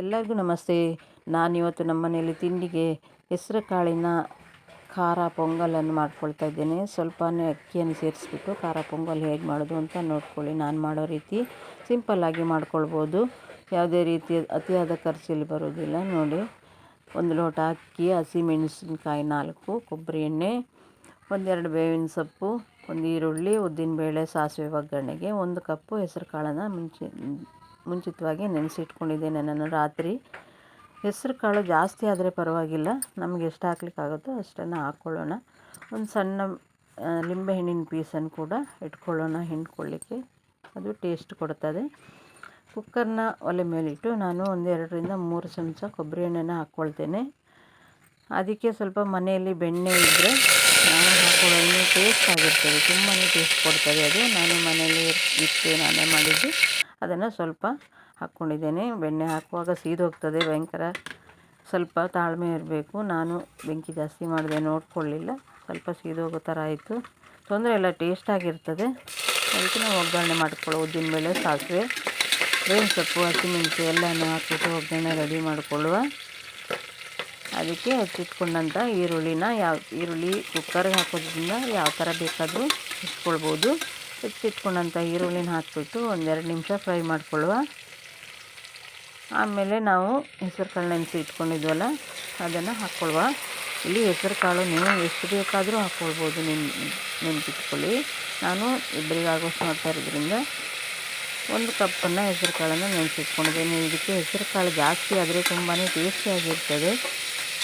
ಎಲ್ಲರಿಗೂ ನಮಸ್ತೆ. ನಾನಿವತ್ತು ನಮ್ಮ ಮನೆಯಲ್ಲಿ ತಿಂಡಿಗೆ ಹೆಸರು ಕಾಳಿನ ಖಾರ ಪೊಂಗಲನ್ನು ಮಾಡ್ಕೊಳ್ತಾ ಇದ್ದೇನೆ. ಸ್ವಲ್ಪ ಅಕ್ಕಿಯನ್ನು ಸೇರಿಸ್ಬಿಟ್ಟು ಖಾರ ಪೊಂಗಲ್ ಹೇಗೆ ಮಾಡೋದು ಅಂತ ನೋಡ್ಕೊಳ್ಳಿ. ನಾನು ಮಾಡೋ ರೀತಿ ಸಿಂಪಲ್ಲಾಗಿ ಮಾಡ್ಕೊಳ್ಬೋದು. ಯಾವುದೇ ರೀತಿ ಅತಿಯಾದ ಖರ್ಚಲ್ಲಿ ಬರೋದಿಲ್ಲ ನೋಡಿ, ಒಂದು ಲೋಟ ಅಕ್ಕಿ ಹಸಿಮೆಣಸಿನ್ಕಾಯಿ ನಾಲ್ಕು, ಕೊಬ್ಬರಿ ಎಣ್ಣೆ, ಒಂದೆರಡು ಬೇವಿನ ಸೊಪ್ಪು, ಒಂದು ಈರುಳ್ಳಿ, ಉದ್ದಿನಬೇಳೆ, ಸಾಸಿವೆ ಒಗ್ಗರಣೆಗೆ ಒಂದು ಕಪ್ಪು ಹೆಸರು ಕಾಳನ್ನು ಮುಂಚೆ ಮುಂಚಿತವಾಗಿ ನೆನೆಸಿಟ್ಕೊಂಡಿದ್ದೇನೆ ನಾನು ರಾತ್ರಿ. ಹೆಸರು ಕಾಳು ಜಾಸ್ತಿ ಆದರೆ ಪರವಾಗಿಲ್ಲ. ನಮಗೆ ಎಷ್ಟು ಹಾಕ್ಲಿಕ್ಕಾಗುತ್ತೋ ಅಷ್ಟನ್ನು ಹಾಕ್ಕೊಳ್ಳೋಣ. ಒಂದು ಸಣ್ಣ ಲಿಂಬೆಹಣ್ಣಿನ ಪೀಸನ್ನು ಕೂಡ ಇಟ್ಕೊಳ್ಳೋಣ, ಹಿಂಡ್ಕೊಳ್ಳಿಕ್ಕೆ. ಅದು ಟೇಸ್ಟ್ ಕೊಡ್ತದೆ. ಕುಕ್ಕರ್ನ ಒಲೆ ಮೇಲಿಟ್ಟು ನಾನು ಒಂದೆರಡರಿಂದ ಮೂರು ಚಮಚ ಕೊಬ್ಬರಿ ಎಣ್ಣೆನ ಹಾಕ್ಕೊಳ್ತೇನೆ. ಅದಕ್ಕೆ ಸ್ವಲ್ಪ ಮನೆಯಲ್ಲಿ ಬೆಣ್ಣೆ ಇದ್ದರೆ ನಾನು ಹಾಕೊಳ್ಳೋಣ ಟೇಸ್ಟ್ ಆಗಿರ್ತದೆ. ತುಂಬಾ ಟೇಸ್ಟ್ ಕೊಡ್ತದೆ ಅದು. ನಾನು ಮನೆಯಲ್ಲಿ ಇಟ್ಟು ನಾನೇ ಮಾಡಿದ್ದು. ಅದನ್ನು ಸ್ವಲ್ಪ ಹಾಕ್ಕೊಂಡಿದ್ದೇನೆ. ಬೆಣ್ಣೆ ಹಾಕುವಾಗ ಸೀದೋಗ್ತದೆ, ಭಯಂಕರ ಸ್ವಲ್ಪ ತಾಳ್ಮೆ ಇರಬೇಕು. ನಾನು ಬೆಂಕಿ ಜಾಸ್ತಿ ಮಾಡಿದೆ, ನೋಡಿಕೊಳ್ಳಿಲ್ಲ. ಸ್ವಲ್ಪ ಸೀದೋಗೋ ಥರ ಆಯಿತು. ತೊಂದರೆ ಇಲ್ಲ ಟೇಸ್ಟಾಗಿರ್ತದೆ ಅದಕ್ಕೆ ನಾವು ಒಗ್ಗರಣೆ ಉದ್ದಿನ ಉದ್ದಿನಬೇಳೆ ಸಾಸಿವೆ, ಬೇವಿನ ಸೊಪ್ಪು, ಹಸಿಮೆಣಸು ಎಲ್ಲನೂ ಹಾಕಿಬಿಟ್ಟು ಒಗ್ಗರಣೆ ರೆಡಿ ಮಾಡಿಕೊಳ್ಳುವ. ಅದಕ್ಕೆ ಹೆಚ್ಚಿಟ್ಕೊಂಡಂಥ ಈರುಳ್ಳಿನ ಯಾವ, ಈರುಳ್ಳಿ ಕುಕ್ಕರ್ಗೆ ಹಾಕೋದ್ರಿಂದ ಯಾವ ಥರ ಬೇಕಾದರೂ ಇಟ್ಕೊಳ್ಬೋದು ಹೆಚ್ಚಿಟ್ಕೊಂಡಂಥ ಈರುಳ್ಳಿನ ಹಾಕಿಬಿಟ್ಟು ಒಂದೆರಡು ನಿಮಿಷ ಫ್ರೈ ಮಾಡ್ಕೊಳ್ಳುವ. ಆಮೇಲೆ ನಾವು ಹೆಸರು ಕಾಳು ನೆನೆಸಿ ಇಟ್ಕೊಂಡಿದ್ವಲ್ಲ, ಅದನ್ನು ಹಾಕ್ಕೊಳ್ಳುವ. ಇಲ್ಲಿ ಹೆಸರು ಕಾಳು ನೀವು ಎಷ್ಟು ಬೇಕಾದರೂ ಹಾಕ್ಕೊಳ್ಬೋದು ನಿಮ್ಮ ನೆನಪಿಟ್ಕೊಳ್ಳಿ. ನಾನು ಇಬ್ಬರಿಗೆ ಆಗೋಷ್ಟು ಮಾಡ್ತಾ ಇರೋದ್ರಿಂದ ಒಂದು ಕಪ್ಪನ್ನು ಹೆಸರು ಕಾಳನ್ನು ನೆನೆಸಿಟ್ಕೊಂಡಿದ್ದೇನೆ ಇದಕ್ಕೆ ಹೆಸರು ಕಾಳು ಜಾಸ್ತಿ ಆದರೆ ತುಂಬಾ ಟೇಸ್ಟಿಯಾಗಿರ್ತದೆ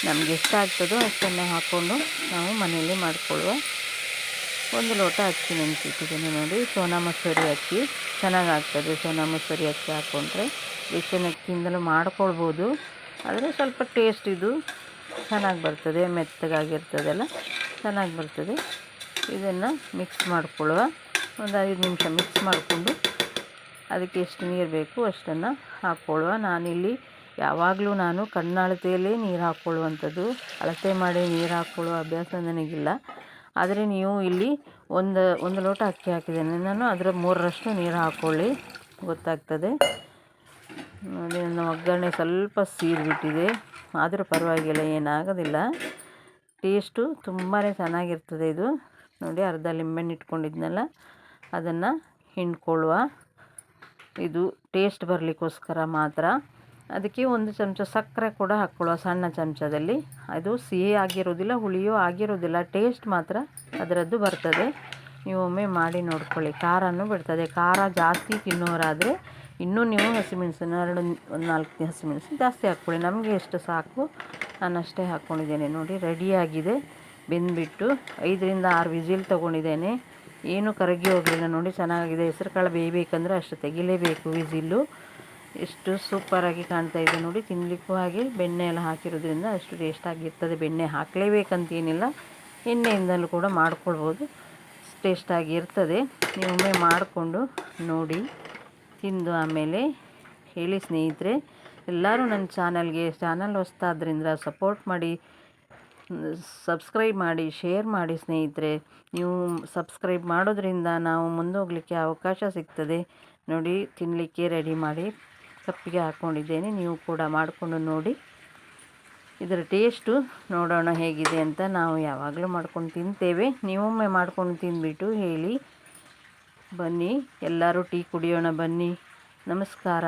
ನಮಗೆ ಎಷ್ಟಾಗ್ತದೋ ಅಷ್ಟನ್ನು ಹಾಕ್ಕೊಂಡು ನಾವು ಮನೆಯಲ್ಲಿ ಮಾಡಿಕೊಳ್ಳುವ. ಒಂದು ಲೋಟ ಅಕ್ಕಿ ನೆನೆಸಿಟ್ಟಿದ್ದೀನಿ ನೋಡಿ. ಸೋನಾ ಮಸೂರಿ ಅಕ್ಕಿ. ಚೆನ್ನಾಗಿ ಆಗ್ತದೆ ಸೋನಾ ಮಸೂರಿ ಅಕ್ಕಿ ಹಾಕ್ಕೊಂಡ್ರೆ ರೇಷನ್ ಅಕ್ಕಿಯಿಂದಲೂ ಮಾಡ್ಕೊಳ್ಬೋದು. ಆದರೆ ಸ್ವಲ್ಪ ಟೇಸ್ಟ್ ಇದು. ಚೆನ್ನಾಗಿ ಬರ್ತದೆ ಮೆತ್ತಗಾಗಿರ್ತದಲ್ಲ ಚೆನ್ನಾಗಿ ಬರ್ತದೆ. ಇದನ್ನು ಮಿಕ್ಸ್ ಮಾಡಿಕೊಳ್ಳುವ. ಒಂದು ಐದು ನಿಮಿಷ ಮಿಕ್ಸ್ ಮಾಡಿಕೊಂಡು ಅದಕ್ಕೆ ಎಷ್ಟು ನೀರು ಬೇಕು ಅಷ್ಟನ್ನು ಹಾಕ್ಕೊಳ್ಳುವ ನಾನಿಲ್ಲಿ ಯಾವಾಗಲೂ ನಾನು ಕಣ್ಣಳತೆಯಲ್ಲೇ ನೀರು ಹಾಕ್ಕೊಳ್ಳುವಂಥದ್ದು ಅಳತೆ ಮಾಡಿ ನೀರು ಹಾಕ್ಕೊಳ್ಳುವ ಅಭ್ಯಾಸ ನನಗಿಲ್ಲ. ಆದರೆ ನೀವು ಇಲ್ಲಿ ಒಂದು ಒಂದು ಲೋಟ ಅಕ್ಕಿ ಹಾಕಿದ್ದೇನೆ. ನಾನು ಅದರ ಮೂರರಷ್ಟು ನೀರು ಹಾಕ್ಕೊಳ್ಳಿ ಗೊತ್ತಾಗ್ತದೆ. ನೋಡಿ, ನನ್ನ ಒಗ್ಗರಣೆ ಸ್ವಲ್ಪ ಸೀದ್ಬಿಟ್ಟಿದೆ ಆದರೂ ಪರವಾಗಿಲ್ಲ, ಏನಾಗೋದಿಲ್ಲ. ಟೇಸ್ಟು ತುಂಬಾ ಚೆನ್ನಾಗಿರ್ತದೆ ಇದು. ನೋಡಿ, ಅರ್ಧ ಲಿಂಬೆಹಣ್ಣು ಇಟ್ಕೊಂಡಿದ್ನಲ್ಲ, ಅದನ್ನು ಹಿಂಡ್ಕೊಳ್ಳುವ. ಇದು ಟೇಸ್ಟ್ ಬರಲಿಕ್ಕೋಸ್ಕರ ಮಾತ್ರ. ಅದಕ್ಕೆ ಒಂದು ಚಮಚ ಸಕ್ಕರೆ ಕೂಡ ಹಾಕ್ಕೊಳ್ಳುವ ಸಣ್ಣ ಚಮಚದಲ್ಲಿ. ಅದು ಸಿಹಿ ಆಗಿರೋದಿಲ್ಲ, ಹುಳಿಯೂ ಆಗಿರೋದಿಲ್ಲ, ಟೇಸ್ಟ್ ಮಾತ್ರ ಅದರದ್ದು ಬರ್ತದೆ. ನೀವು ಒಮ್ಮೆ ಮಾಡಿ ನೋಡ್ಕೊಳ್ಳಿ. ಖಾರನೂ ಬಿಡ್ತದೆ. ಖಾರ ಜಾಸ್ತಿ ತಿನ್ನೋರಾದರೆ ಇನ್ನೂ ನೀವು ಹಸಿಮೆಣಸನ್ನು ಎರಡು, ಒಂದು ನಾಲ್ಕು ಹಸಿಮೆಣಸು ಜಾಸ್ತಿ ಹಾಕ್ಕೊಳ್ಳಿ. ನಮಗೆ ಎಷ್ಟು ಸಾಕು ನಾನು ಅಷ್ಟೇ ಹಾಕ್ಕೊಂಡಿದ್ದೇನೆ. ನೋಡಿ, ರೆಡಿಯಾಗಿದೆ. ಬೆಂದುಬಿಟ್ಟು ಐದರಿಂದ ಆರು ವಿಜಿಲ್ ತೊಗೊಂಡಿದ್ದೇನೆ. ಏನು ಕರಗಿ ಹೋಗಲಿಲ್ಲ ನೋಡಿ, ಚೆನ್ನಾಗಿದೆ. ಹೆಸರು ಕಾಳು ಬೇಯಬೇಕಂದ್ರೆ ಅಷ್ಟು ತೆಗಿಲೇಬೇಕು ವಿಸಿಲ್ಲು ಎಷ್ಟು ಸೂಪರಾಗಿ ಕಾಣ್ತಾ ಇದೆ ನೋಡಿ. ತಿನ್ನಲಿಕ್ಕೂ ಹಾಗೆ ಬೆಣ್ಣೆ ಎಲ್ಲ ಹಾಕಿರೋದ್ರಿಂದ ಅಷ್ಟು ಟೇಸ್ಟಾಗಿರ್ತದೆ ಬೆಣ್ಣೆ ಹಾಕಲೇಬೇಕಂತೇನಿಲ್ಲ ಎಣ್ಣೆಯಿಂದಲೂ ಕೂಡ ಮಾಡ್ಕೊಳ್ಬೋದು. ಟೇಸ್ಟಾಗಿ ಇರ್ತದೆ. ನೀವೊಮ್ಮೆ ಮಾಡಿಕೊಂಡು ನೋಡಿ. ತಿಂದು ಆಮೇಲೆ ಹೇಳಿ ಸ್ನೇಹಿತರೆ, ಎಲ್ಲರೂ ನನ್ನ ಚಾನಲ್ಗೆ, ಚಾನಲ್ ಹೊಸ್ತಾದ್ರಿಂದ ಸಪೋರ್ಟ್ ಮಾಡಿ ಸಬ್ಸ್ಕ್ರೈಬ್ ಮಾಡಿ ಶೇರ್ ಮಾಡಿ ಸ್ನೇಹಿತರೆ. ನೀವು ಸಬ್ಸ್ಕ್ರೈಬ್ ಮಾಡೋದ್ರಿಂದ ನಾವು ಮುಂದೋಗಲಿಕ್ಕೆ ಅವಕಾಶ ಸಿಗ್ತದೆ. ನೋಡಿ ತಿನ್ನಲಿಕ್ಕೆ ರೆಡಿ ಮಾಡಿ. ಕಪ್ಪಿಗೆ ಹಾಕ್ಕೊಂಡಿದ್ದೇನೆ ನೀವು ಕೂಡ ಮಾಡಿಕೊಂಡು ನೋಡಿ. ಇದರ ಟೇಸ್ಟು ನೋಡೋಣ ಹೇಗಿದೆ ಅಂತ ನಾವು ಯಾವಾಗಲೂ ಮಾಡ್ಕೊಂಡು ತಿಂತೇವೆ. ನೀವೊಮ್ಮೆ ಮಾಡ್ಕೊಂಡು ತಿಂದುಬಿಟ್ಟು ಹೇಳಿ. ಬನ್ನಿ. ಎಲ್ಲರೂ ಟೀ ಕುಡಿಯೋಣ ಬನ್ನಿ. ನಮಸ್ಕಾರ.